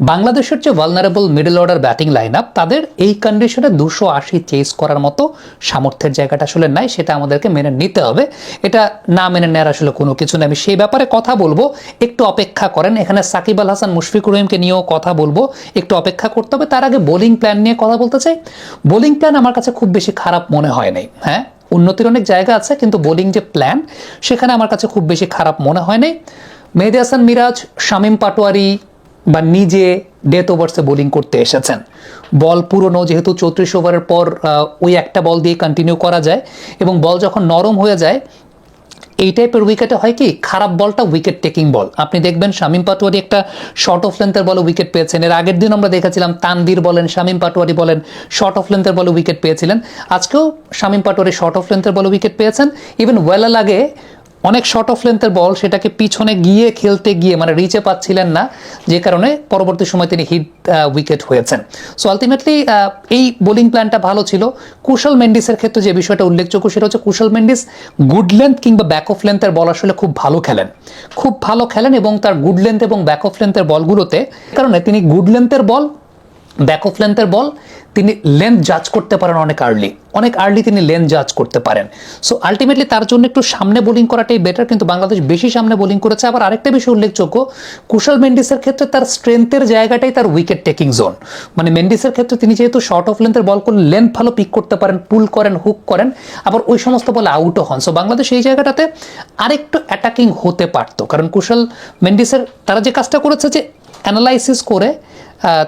বাংলাদেশের যে vulnerable middle order batting line up তাদের এই কন্ডিশনে দুশো আশি চেস করার মতো সামর্থ্যের জায়গাটা আসলে নাই, সেটা আমাদেরকে মেনে নিতে হবে। এটা না মেনে নেওয়ার আসলে কোনো কিছু নেই। আমি সেই ব্যাপারে কথা বলব। একটু অপেক্ষা করেন। এখানে সাকিব আল হাসান, মুশফিকুর রহিমকে নিয়েও কথা বলব। একটু অপেক্ষা করতে হবে। তার আগে বোলিং প্ল্যান নিয়ে কথা বলতে চাই। বোলিং প্ল্যান আমার কাছে খুব বেশি খারাপ মনে হয় নাই। হ্যাঁ উন্নতির অনেক জায়গা আছে, কিন্তু বোলিং যে প্ল্যান সেখানে আমার কাছে খুব বেশি খারাপ মনে হয় নাই। মেহেদি হাসান, মিরাজ, শামীম পাটোয়ারি বা নিজে ডেথ ওভার্সে বোলিং করতে এসেছেন। বল পুরনো, যেহেতু চৌত্রিশ ওভারের পর ওই একটা বল দিয়ে কন্টিনিউ করা যায় এবং বল যখন নরম হয়ে যায়, এই টাইপের উইকেটে হয় কি, খারাপ বলটা উইকেট টেকিং বল। আপনি দেখবেন শামীম পাটোয়ারি একটা শর্ট অফ লেন্থের বলে উইকেট পেয়েছেন। এর আগের দিন আমরা দেখেছিলাম তানভীর বলেন, শামীম পাটোয়ারি বলেন শর্ট অফ লেন্থের বলে উইকেট পেয়েছিলেন। আজকেও শামীম পাটোয়ারি শর্ট অফ লেন্থের বলে উইকেট পেয়েছেন। ইভেন ওয়েলা লাগে অনেক শর্ট অফ লেন্থের বল সেটাকে পিছনে গিয়ে খেলতে গিয়ে মানে রিচে পাচ্ছিলেন না, যে কারণে পরবর্তী সময় তিনি হিট উইকেট হয়েছেন। সো আলটিমেটলি এই বোলিং প্ল্যানটা ভালো ছিল। কুশল মেন্ডিসের ক্ষেত্রে যে বিষয়টা উল্লেখযোগ্য সেটা হচ্ছে কুশল মেন্ডিস গুড লেন্থ কিংবা ব্যাক অফ লেন্থের বল আসলে খুব ভালো খেলেন। খুব ভালো খেলেন এবং তার গুড লেন্থ এবং ব্যাক অফ লেন্থের বলগুলোতে কারণে তিনি গুড লেন্থের বল ব্যাক অফ লেন্থের বল তিনি লেন্থ জাজ করতে পারেন অনেক আর্লি অনেক আর্লি তিনি লেন্থ জাজ করতে পারেন। সো আলটিমেটলি তার জন্য একটু সামনে বোলিং করাটাই বেটার কিন্তু বাংলাদেশ বেশি সামনে বোলিং করেছে। আবার আরেকটা বিষয় উল্লেখযোগ্য, কুশল মেন্ডিসের ক্ষেত্রে তার স্ট্রেংথের জায়গাটাই তার উইকেট টেকিং জোন মানে মেন্ডিসের ক্ষেত্রে তিনি যেহেতু শর্ট অফ লেন্থের বল করলে লেন্থ ভালো পিক করতে পারেন পুল করেন হুক করেন, আবার ওই সমস্ত বলে আউটও হন। সো বাংলাদেশ এই জায়গাটাতে আরেকটু অ্যাটাকিং হতে পারতো। কারণ কুশল মেন্ডিসের, তারা যে কাজটা করেছে যে অ্যানালাইসিস করে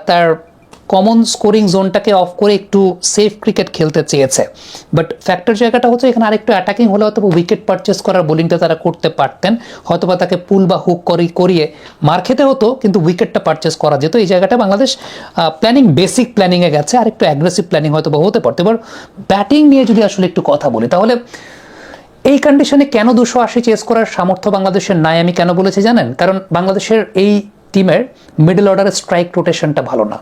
তার কমন স্কোরিং জোনটাকে অফ করে একটু সেফ ক্রিকেট খেলতে চেয়েছে। বাট ফ্যাক্টর জায়গাটা হচ্ছে এখানে আরেকটু অ্যাটাকিং হলে হয়তো উইকেট পারচেস করার বোলিংটা তারা করতে পারতেন। হয়তোবা তাকে পুল বা হুক করি, করিয়ে মার খেতে হতো, কিন্তু উইকেটটা পারচেস করা যেত। এই জায়গাটা বাংলাদেশ প্ল্যানিং বেসিক প্ল্যানিংয়ে গেছে আর একটু অ্যাগ্রেসিভ প্ল্যানিং হয়তো বা হতে পারতো। এবার ব্যাটিং নিয়ে যদি আসলে একটু কথা বলি, তাহলে এই কন্ডিশনে কেন দুশো আশি চেস করার সামর্থ্য বাংলাদেশের নাই, আমি কেন বলেছি জানেন? কারণ বাংলাদেশের এই টিমের মিডল অর্ডারের স্ট্রাইক রোটেশনটা ভালো না।